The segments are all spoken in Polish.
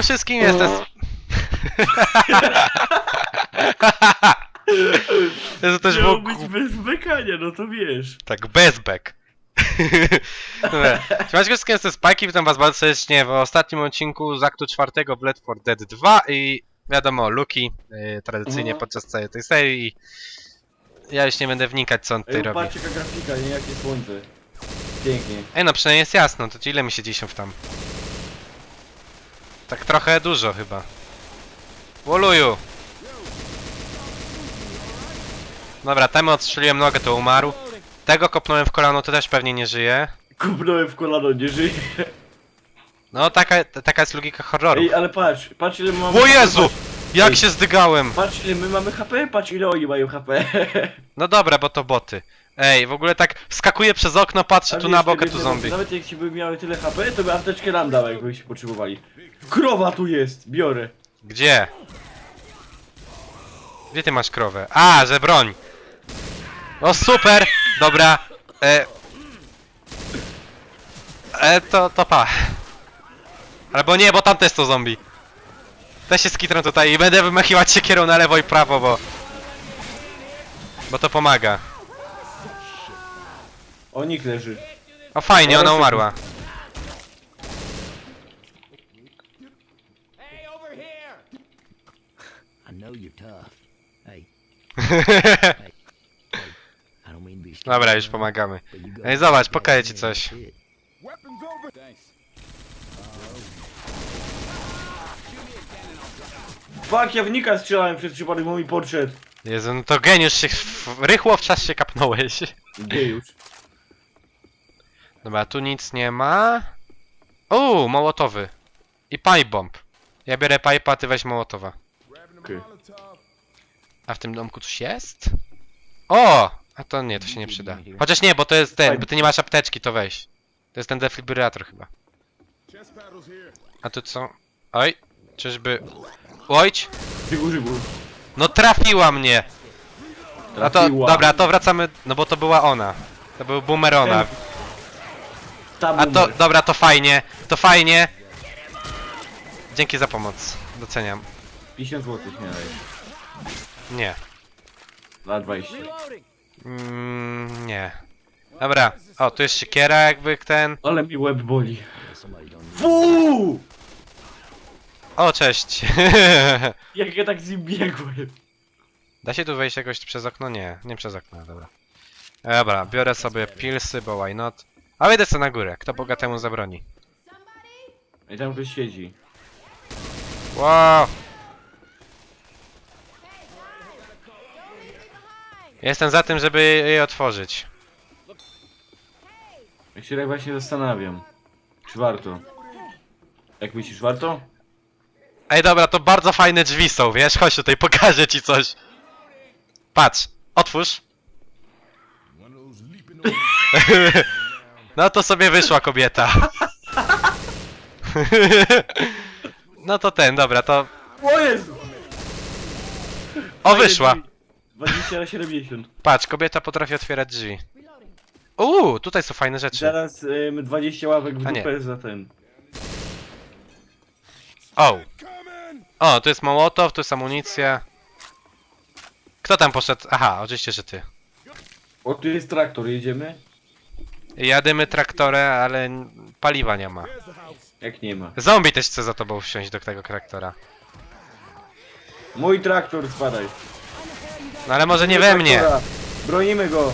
tylko wszystkim jest. To jest... to też Miało było... być bez bekania, no to wiesz. Tak, bezbek. Dobra. Trzymajcie wszystkie te spajki, witam was bardzo serdecznie w ostatnim odcinku z aktu czwartego w Left 4 Dead 2 i wiadomo, Luki, yy, tradycyjnie Mhm. podczas całej tej serii. Ja już nie będę wnikać co on tutaj Ej, robi. patrz jaka grafika, nie? Jakie słońce. Pięknie. Ej no, przynajmniej jest jasno, to ile mi się w tam? Tak trochę dużo chyba. Woluju! Dobra, temu odstrzeliłem nogę, to umarł. Tego kopnąłem w kolano, to też pewnie nie żyje. Kupnąłem w kolano, nie żyje. No, taka, taka jest logika horroru. Ej, ale patrz, patrz ile my mamy O Jezu! Jak Ej. się zdygałem! patrz ile my mamy HP, patrz ile oni mają HP. No dobra, bo to boty. Ej, w ogóle tak skakuję przez okno, patrzę A tu na bokę, wiesz, tu zombie. Nawet jak ci by miały tyle HP, to by apteczkę nam dał, jakbyście potrzebowali. Krowa tu jest, biorę. Gdzie? Gdzie ty masz krowę? A, że broń! O super! Dobra. E, e to, to pa. Albo nie, bo tam też to zombie. Też się skitrą tutaj i będę wymachiwać siekierą na lewo i prawo, bo... Bo to pomaga. O, nikt leży. O fajnie, ona umarła. Hey, over here! I know you're tough. Hey, I don't mean to be scared, Dobra, już pomagamy. but you got- Ej, zobacz, pokażę ci coś. Fuck, ja wnika strzelałem przez przypadek, bo mi podszedł. Jezu, no to geniusz się... w- Rychło w czas się kapnąłeś. Gdzie już? Dobra, tu nic nie ma. Uuu, mołotowy. I pipe bomb. Ja biorę pipe, a ty weź mołotowa. Okej. A w tym domku coś jest? O! A to nie, to się nie przyda. Chociaż nie, bo to jest ten, bo ty nie masz apteczki, to weź. To jest ten defibrylator chyba. A tu co? Oj, czyżby... Ojć! No trafiła mnie! A to, Trafiła. dobra, to wracamy, no bo to była ona. To był boomer ona. Tam A to, dobra, to fajnie, to fajnie. Dzięki za pomoc, doceniam. 50 zł miałeś. Nie. Dla 20. Reloading. Mm, nie. Dobra, o, tu jest siekiera jakby ten. Ale mi łeb boli. Somebody don't Fuu! O, cześć. Jak ja tak z nim biegłem. da się tu wejść jakoś przez okno? Nie, nie przez okno, dobra. Dobra, biorę sobie pilsy, bo why not. A wejdę sobie na górę, kto bogatemu zabroni. I tam ktoś siedzi. Wow. Jestem za tym, żeby jej otworzyć. Ja się tak właśnie zastanawiam. Czy warto? Jak myślisz, warto? Ej, dobra, to bardzo fajne drzwi są, wiesz? Chodź tutaj, pokażę ci coś. Patrz, otwórz. No to sobie wyszła kobieta. No to ten, dobra, to... O Jezu! O, wyszła. 20 na 70. Patrz, kobieta potrafi otwierać drzwi. Uuu, tutaj są fajne rzeczy. Zaraz ym, 20 ławek w A nie. dupę za ten. O. O, tu jest mołotow, tu jest amunicja. Kto tam poszedł? Aha, oczywiście, że ty. O, tu jest traktor, jedziemy? Jadymy traktorem, ale paliwa nie ma. Jak nie ma. Zombie też chce za tobą wsiąść do tego traktora. Mój traktor, spadaj. No ale może nie Mój we mnie. traktora. Bronimy go.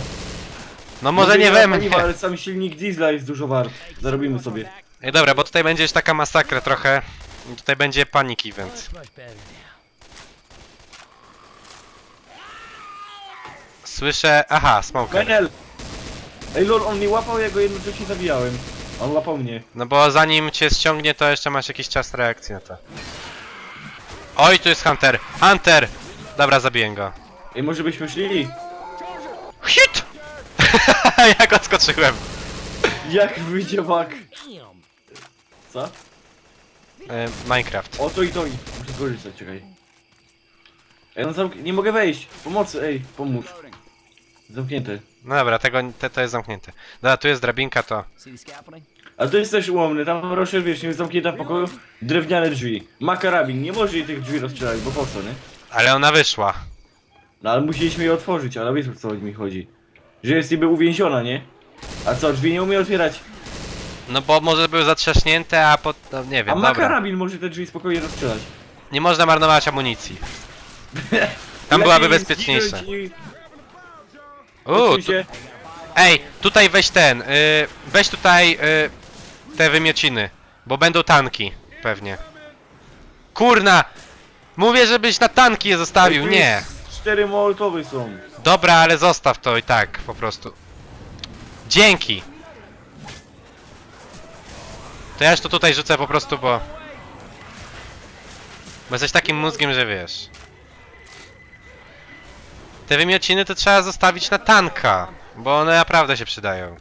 No może nie ma we paliwa, mnie. Ale sam silnik diesla jest dużo wart. Zarobimy sobie. Ej, dobra, bo tutaj będzie już taka masakra trochę. Tutaj będzie panik event. Słyszę... Aha, smoker. Menel! Ej lol, on mnie łapał, ja go jednocześnie zabijałem. On łapał mnie. No bo zanim cię ściągnie, to jeszcze masz jakiś czas reakcji na to. Oj, tu jest Hunter! Hunter! Dobra, zabiję go. Ej, może byśmy szli? Hit! Jak odskoczyłem. Jak wyjdzie? Damn. Co? E, Minecraft. O, to i to i. Muszę skorzystać, czekaj. Ej, no zamk... nie mogę wejść. Pomocy, ej, pomóż. Zamknięte. No dobra, tego, te, to jest zamknięte. Dobra, tu jest drabinka, to... See the scaffolding? A to jest też ułomny, tam Rocher, wiesz, jest zamknięta w pokoju, drewniane drzwi. Ma karabin, nie może jej tych drzwi rozstrzelać, bo po co, nie? Ale ona wyszła. No ale musieliśmy je otworzyć, ale wiesz o co mi chodzi. Że jest niby uwięziona, nie? A co, drzwi nie umie otwierać? No bo może były zatrzaśnięte, a pot... No, nie A wiem, ma dobra. karabin, może te drzwi spokojnie rozstrzelać. Nie można marnować amunicji. Tam byłaby Lepiej zginąć i- Uuu, Odsuń tu... się. Ej, tutaj weź ten, y, weź tutaj y, te wymiociny, bo będą tanki, pewnie. Kurna! Mówię, żebyś na tanki je zostawił, Tu nie. jest Cztery mołotowy są. Dobra, ale zostaw to i tak, po prostu. Dzięki! To ja już to tutaj rzucę po prostu, bo... Bo jesteś takim mózgiem, że wiesz. Te wymiociny to trzeba zostawić na tanka, bo one naprawdę się przydają.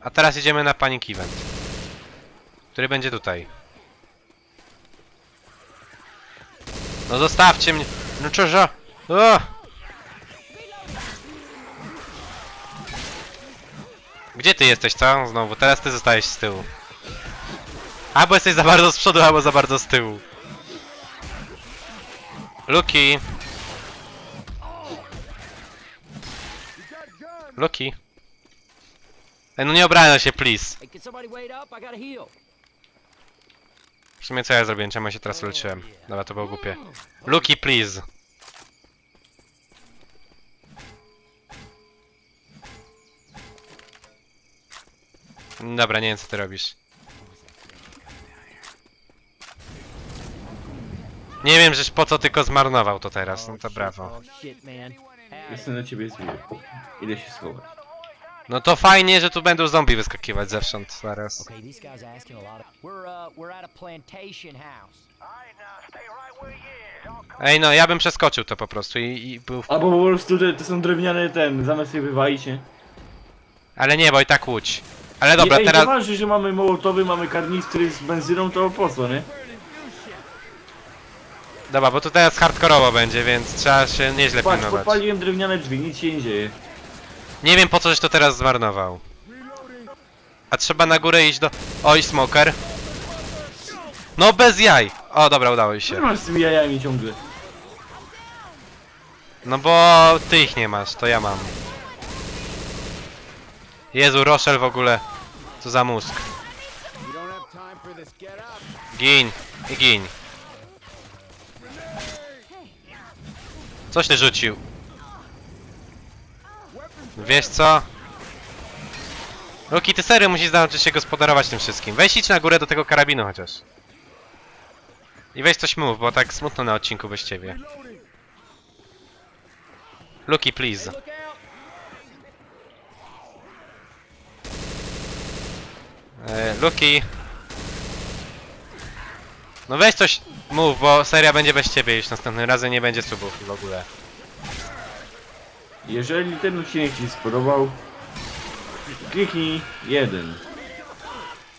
A teraz idziemy na Panic Event. Który będzie tutaj. No zostawcie mnie! No czego? O! Gdzie ty jesteś, co? Znowu, teraz ty zostajesz z tyłu. Albo jesteś za bardzo z przodu, albo za bardzo z tyłu. Luki. Luki. Ej, no nie obrażaj się, please. Hey, can somebody wait up? I gotta heal. W sumie co ja zrobiłem? Czemu ja się teraz uleczyłem? Dobra, to było głupie. Luki, please. Dobra, nie wiem co ty robisz. Nie wiem, żeś po co tylko zmarnował to teraz, no to brawo. Oh shit, man. Jestem na ciebie zły. Idę się schować. No to fajnie, że tu będą zombie wyskakiwać zewsząd zaraz. Okay, these guys are asking a lot of. We're uh, we're at a plantation house. Ej no, ja bym przeskoczył to po prostu i, i był... w- Albo po prostu te, to są drewniane ten, zamiast je wywalić, nie? Ale nie, bo i tak łódź. Ale dobra, Ej, teraz... Nieważne, że mamy mołotowy, mamy karnistry z benzyną, to po co, nie? Dobra, bo to teraz hardkorowo będzie, więc trzeba się nieźle Patrz, pilnować. podpaliłem drewniane drzwi, nic się nie dzieje. Nie wiem po co żeś to teraz zmarnował. A trzeba na górę iść do... Oj, smoker. No bez jaj! O, dobra, udało Co się. masz z tymi jajami ciągle? No bo ty ich nie masz, to ja mam. Jezu, Rochelle w ogóle. Co za mózg. Gin i gin. Coś ty rzucił. Wiesz co? Luki, ty serio musisz nauczyć się gospodarować tym wszystkim. Weź idź na górę do tego karabinu chociaż. I weź coś mów, bo tak smutno na odcinku bez ciebie. Luki, please. E, Luki. No weź coś mów, bo seria będzie bez ciebie już następnym razem nie będzie subów w ogóle. Jeżeli ten odcinek Ci się spodobał, kliknij jeden.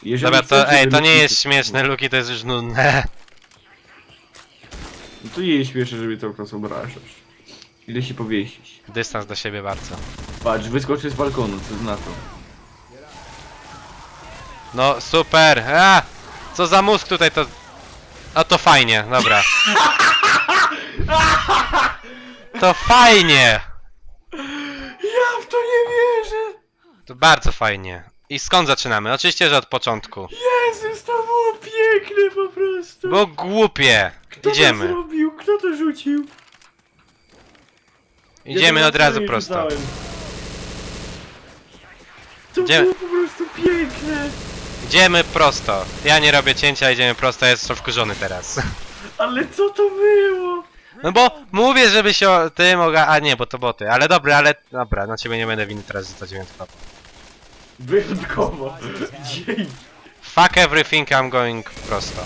Jeżeli Dobra, to ej, żeby to nie jest śmieszne, Luki, to jest już nudne. No to nie jest śmieszne, żeby cały czas obrażasz. Idę się powiesić. Dystans do siebie bardzo. Patrz, wyskoczę z balkonu, co na to? No super! A! Co za mózg tutaj to... A to fajnie, dobra. To fajnie! Ja w to nie wierzę! To bardzo fajnie. I skąd zaczynamy? Oczywiście, że od początku. Jezus, to było piękne po prostu! Bo głupie! Kto to Idziemy. zrobił? Kto to rzucił? Idziemy od razu prosto. To było po prostu piękne! Idziemy prosto. Ja nie robię cięcia, idziemy prosto, ja jestem wkurzony teraz. Ale co to było? No bo mówię, żeby się o tym oga... A nie, bo to boty. Ale dobra, ale... Dobra, na ciebie nie będę winy teraz rzucać wyjątkowo. Wyjątkowo. Dzień. Fuck everything, I'm going prosto.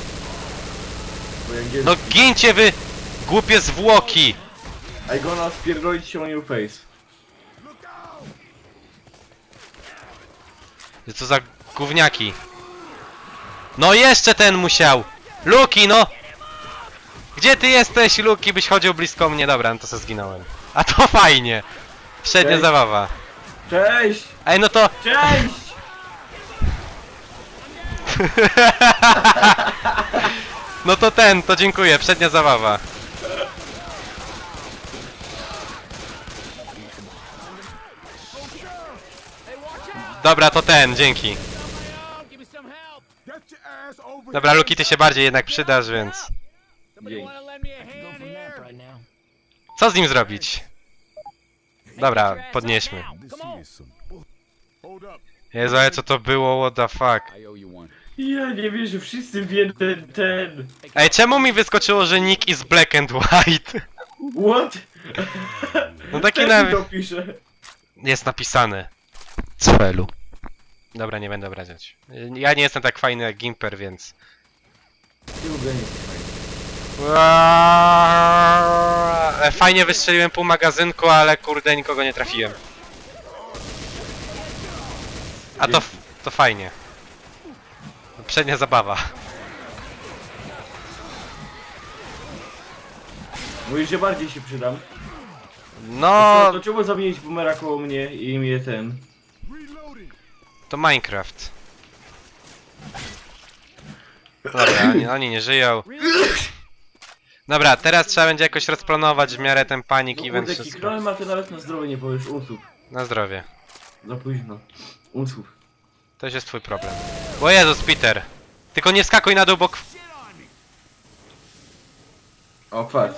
Bo jak No gincie wy! Głupie zwłoki! I gonna spierdolić się on your face. Co za gówniaki. No jeszcze ten musiał! Luki, no! Gdzie ty jesteś, Luki, byś chodził blisko mnie? Dobra, no to se zginąłem. A to fajnie! Średnia Cześć. zabawa. Cześć! Ej, no to... Cześć! No to ten, to dziękuję, przednia zabawa. Dobra, to ten, dzięki. Dobra, Luki, ty się bardziej jednak przydasz, więc... Co z nim zrobić? Dobra, podnieśmy. Jezu, ale co to było, what the fuck? Ja nie wierzę, wszyscy wiem ten, ten. Ej, czemu mi wyskoczyło, że nick is black and white? What? No taki na... mi to pisze. Jest napisane. Cfelu. Dobra, nie będę obrażać. Ja nie jestem tak fajny jak Gimper, więc... Ty w ogóle nie jesteś fajny. E, Fajnie wystrzeliłem pół magazynku, ale kurde nikogo nie trafiłem. A to, f- to fajnie. Przednia zabawa. Mówisz, że bardziej się przydam. No, To, czemu zamienić boomera koło mnie i mnie ten? To Minecraft. Dobra, oni, oni nie żyją. Dobra, teraz trzeba będzie jakoś rozplanować w miarę ten panik No event kurde, wszystko. a ty nawet na zdrowie nie powiesz unsów. Na zdrowie. Za późno. Unsów. To już jest twój problem. O Jezus, Peter. Tylko nie skakuj na dół, bo... kw- O, kwas.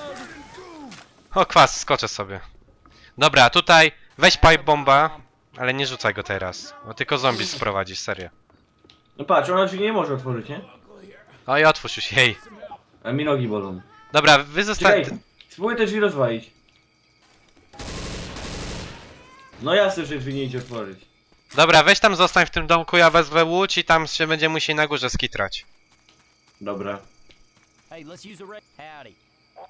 O, kwas, skoczę sobie. Dobra, tutaj weź pipe bomba, ale nie rzucaj go teraz. Bo tylko zombie sprowadzisz, serio. No patrz, ona drzwi nie może otworzyć, nie? O i otwórz już, jej. A mi nogi bolą. Dobra, wy zostań... Czekaj, spróbuj te drzwi rozwalić. No jasne, że drzwi nie idzie otworzyć. Dobra, weź tam zostań w tym domku, ja wezwę łódź i tam się będzie musieli na górze skitrać. Dobra. Hey, let's use a red. Howdy. Sure.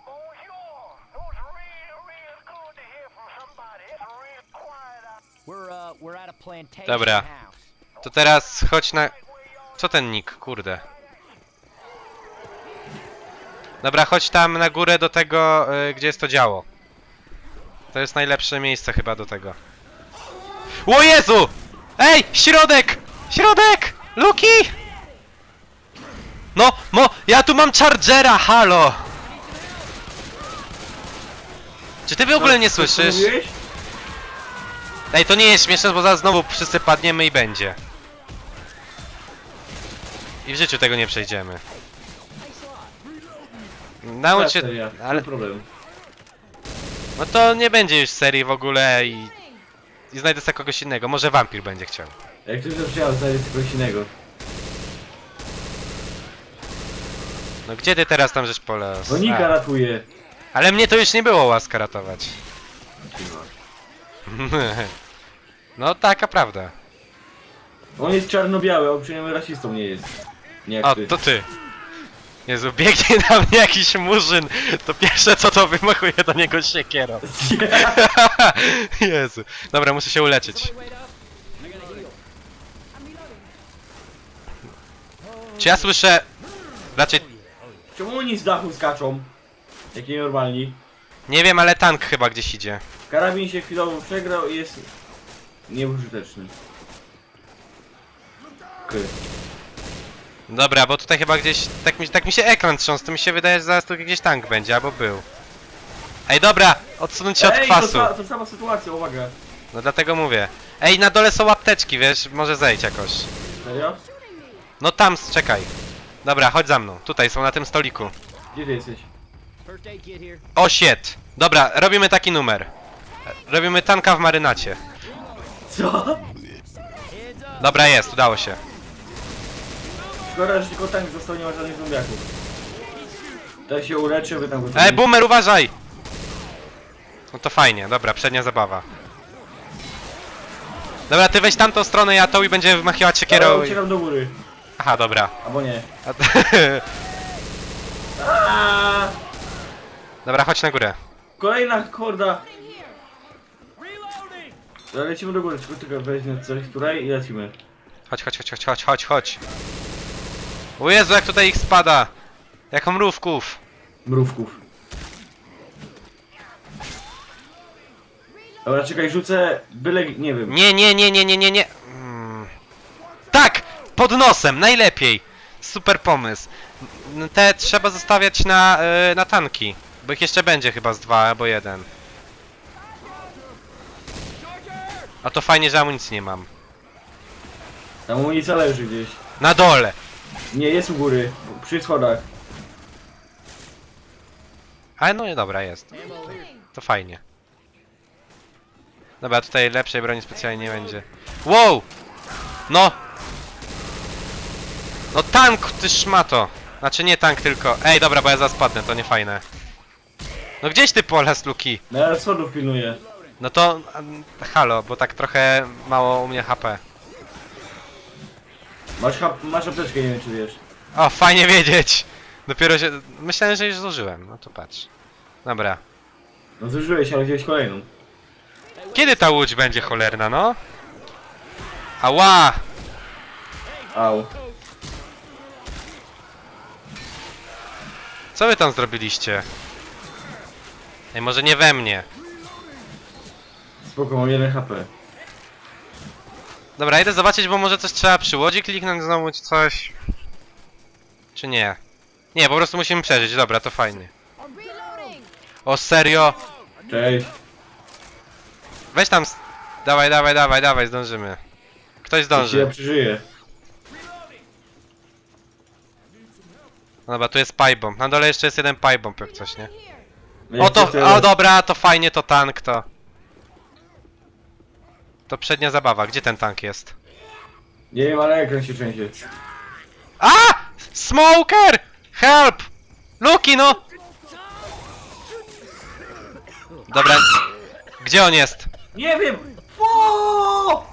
It was real, real good to hear from somebody. It's real quiet out We're uh we're at a plantation Dobra. house. To teraz chodź na... Co ten nick, kurde? Dobra, chodź tam na górę do tego, y, gdzie jest to działo. To jest najlepsze miejsce chyba do tego. O Jezu! Ej, środek! Środek! Luki! No, mo, ja tu mam chargera, halo! Czy ty w ogóle nie słyszysz? mówiłeś? Ej, to nie jest śmieszne, bo zaraz znowu wszyscy padniemy i będzie. I w życiu tego nie przejdziemy. Naucz się... Ja, Ale... ale problem. No to nie będzie już serii w ogóle i... I znajdę sobie kogoś innego. Może wampir będzie chciał. Jak ktoś to przyjechał, znajdę kogoś innego. No gdzie ty teraz tam żeś pole? No Nika ratuje. Ale mnie to już nie było łaska ratować. No taka prawda. On jest czarno-biały, on przynajmniej rasistą nie jest. Nie jak O, ty. to ty. Jezu, biegnie na mnie jakiś murzyn. To pierwsze co to wymachuje do niego siekierą. Jezu. Dobra, muszę się uleczyć. Czy ja słyszę... Raczej... Czemu oni z dachu skaczą? Jak nienormalni. Nie wiem, ale tank chyba gdzieś idzie. Karabin się chwilowo przegrał i jest nieużyteczny. Okej. Dobra, bo tutaj chyba gdzieś... Tak mi, tak mi się ekran trząsł, to mi się wydaje, że zaraz tu gdzieś tank będzie, albo był. Ej, dobra! Odsunąć się od Ej, to, kwasu. sa- to sama sytuacja, uwaga. No dlatego mówię. Ej, na dole są apteczki, wiesz? Może zejdź jakoś. Serio? No tam, czekaj. Dobra, chodź za mną. Tutaj są na tym stoliku. Gdzie ty jesteś? First aid kit here. O shit! Dobra, robimy taki numer. Robimy tanka w marynacie. Co? Heads up. Dobra, jest, udało się. Szkoda, że tylko tank został, nie ma żadnych zombiaków. To się uleczy, by tam go Ej, boomer, uważaj! No to fajnie, dobra, przednia zabawa. Dobra, ty weź tamtą stronę, ja tą i będziemy wymachiwać Kierą... siekierą. i- uciekam do góry. Aha, dobra. Albo nie. A- Aaaa! Dobra, chodź na górę. Kolejna horda. Dobra, Lecimy do góry, tylko tylko weźmie coś tutaj i lecimy. Chodź, chodź, chodź, chodź, chodź, chodź, chodź. O Jezu, jak tutaj ich spada. Jak mrówków. Mrówków. Dobra, czekaj, rzucę byle, nie wiem. Nie, nie, nie, nie, nie, nie, nie. Mm. Tak! Pod nosem, najlepiej. Super pomysł. Te trzeba zostawiać na, y, na tanki. Bo ich jeszcze będzie chyba z dwa albo jeden. A to fajnie, że amunicji nie mam. Tam amunicja leży gdzieś. Na dole! Nie, jest u góry. Przy schodach. Ale no i dobra, jest. To fajnie. Dobra, tutaj lepszej broni specjalnie nie będzie. Wow! No! No tank, ty szmato! Znaczy nie tank, tylko... Ej, dobra, bo ja zaraz spadnę, to nie fajne. No gdzieś ty polas, Luki? No ja schodów pilnuję. No to... mm, Halo, bo tak trochę mało u mnie HP. Masz, hap- masz apteczkę, nie wiem czy wiesz. O, fajnie wiedzieć! Dopiero się... Myślałem, że już zużyłem. No to patrz. Dobra. No zużyłeś, ale wziąłeś kolejną. Kiedy ta łódź będzie cholerna, no? Ała! Au. Co wy tam zrobiliście? Ej, może nie we mnie. Spoko, mam 1 HP. Dobra, idę zobaczyć, bo może coś trzeba przy łodzi kliknąć znowu, czy coś. Czy nie? Nie, po prostu musimy przeżyć, dobra, to fajnie. O serio? Cześć. Weź tam. s- Dawaj, dawaj, dawaj, dawaj, zdążymy. Ktoś Jeśli ja zdąży. przeżyję. No Dobra, tu jest pipe bomb. Na dole jeszcze jest jeden pipe bomb, jak coś, nie? No O to, o dobra, to fajnie, to tank, to. To przednia zabawa, gdzie ten tank jest? Nie wiem, ale ekran się trzęsie. A! Smoker! Help! Luki, no! Dobra. Gdzie on jest? Nie wiem! O!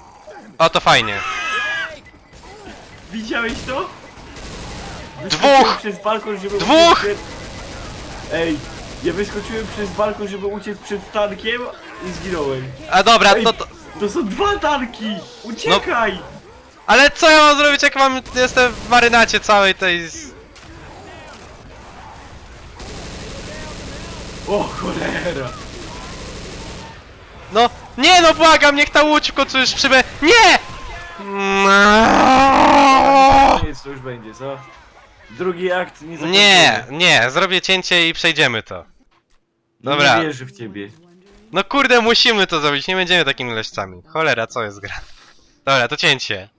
O, to fajnie. Widziałeś to? Dwóch! Przez balkon, żeby Dwóch! uciec Przed... Ej, ja wyskoczyłem przez balkon, żeby uciec przed tankiem i zginąłem. A dobra, Ej, to, to... To są dwa tanki! Uciekaj! Ale co ja mam zrobić, jak mam... Jestem w marynacie całej tej... z- O cholera! No, nie no, błagam, niech ta łódź w końcu już przybe... Nie! Koniec to już będzie, co? Drugi akt nie zakończony. Nie, nie, zrobię cięcie i przejdziemy to. Dobra. Nie wierzę w ciebie. No kurde, musimy to zrobić, nie będziemy takimi leścami. Cholera, co jest gra? Dobra, to cięcie.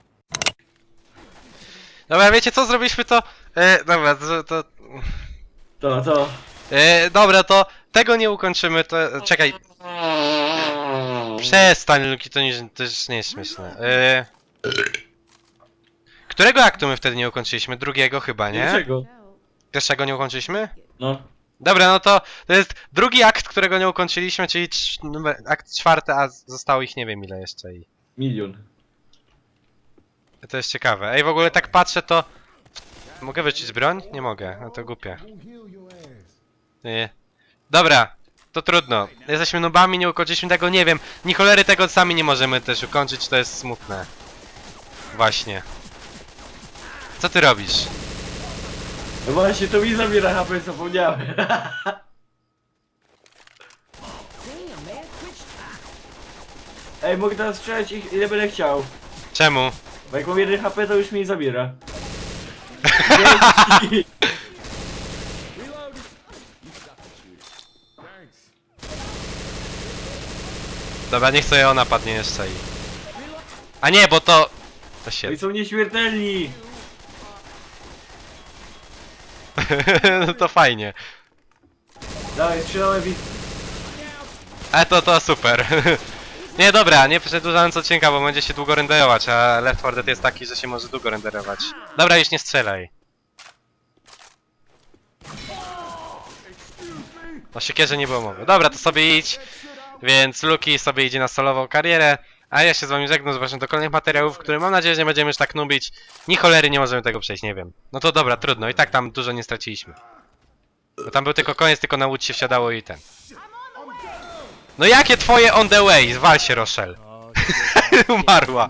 Dobra, wiecie co, zrobiliśmy to... E, dobra, to... to To, to. e, dobra, to tego nie ukończymy, to... Czekaj. Przestań, Luki, to, nie, to już nie jest śmieszne. E, którego aktu my wtedy nie ukończyliśmy? Drugiego chyba, nie? Dlaczego? Pierwszego nie ukończyliśmy? No. Dobra, no to to jest drugi akt, którego nie ukończyliśmy, czyli trz- numer, akt czwarty, a z- zostało ich nie wiem ile jeszcze i Milion. to jest ciekawe. Ej, w ogóle tak patrzę to... Mogę wyczyć broń? Nie mogę, no to głupie. Nie. Dobra, to trudno. Jesteśmy nubami, nie ukończyliśmy tego, nie wiem. Ni cholery tego sami nie możemy też ukończyć, to jest smutne. Właśnie. Co ty robisz? No właśnie, to mi zabiera HP, zapomniałem. Ej, mogę teraz strzelać ich ile będę chciał. Czemu? Bo jak mam 1 HP, to już mi zabiera. Dzięki. Dobra, niech sobie ona padnie jeszcze i... A nie, bo to... To się... Oni są nieśmiertelni. no to fajnie. Dawaj, strzelałem w ich... Ale to, to super. nie, dobra, nie przedłużając odcinka, bo będzie się długo renderować, a Left 4 Dead jest taki, że się może długo renderować. Dobra, już nie strzelaj. O siekierze nie było mowy. Dobra, to sobie idź. Więc Luki sobie idzie na solową karierę, a ja się z wami żegnam, zobaczę do kolejnych materiałów, które mam nadzieję, że nie będziemy już tak nubić. Ni cholery nie możemy tego przejść, nie wiem. No to dobra, trudno, i tak tam dużo nie straciliśmy. Bo tam był tylko koniec, tylko na łódź się wsiadało i ten. No jakie twoje on the way? Zwal się, Rochelle. Umarła.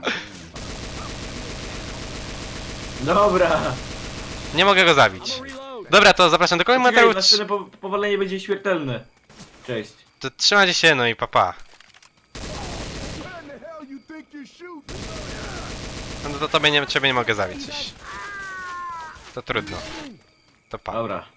Dobra. Nie mogę go zabić. Dobra, to zapraszam do kolejnych materiałów. po powalenie będzie śmiertelne. Cześć. To trzymajcie się, no i papa. Where in the hell you think you're shooting? No to tobie nie, ciebie nie mogę zabić. To trudno. To pa. Dobra.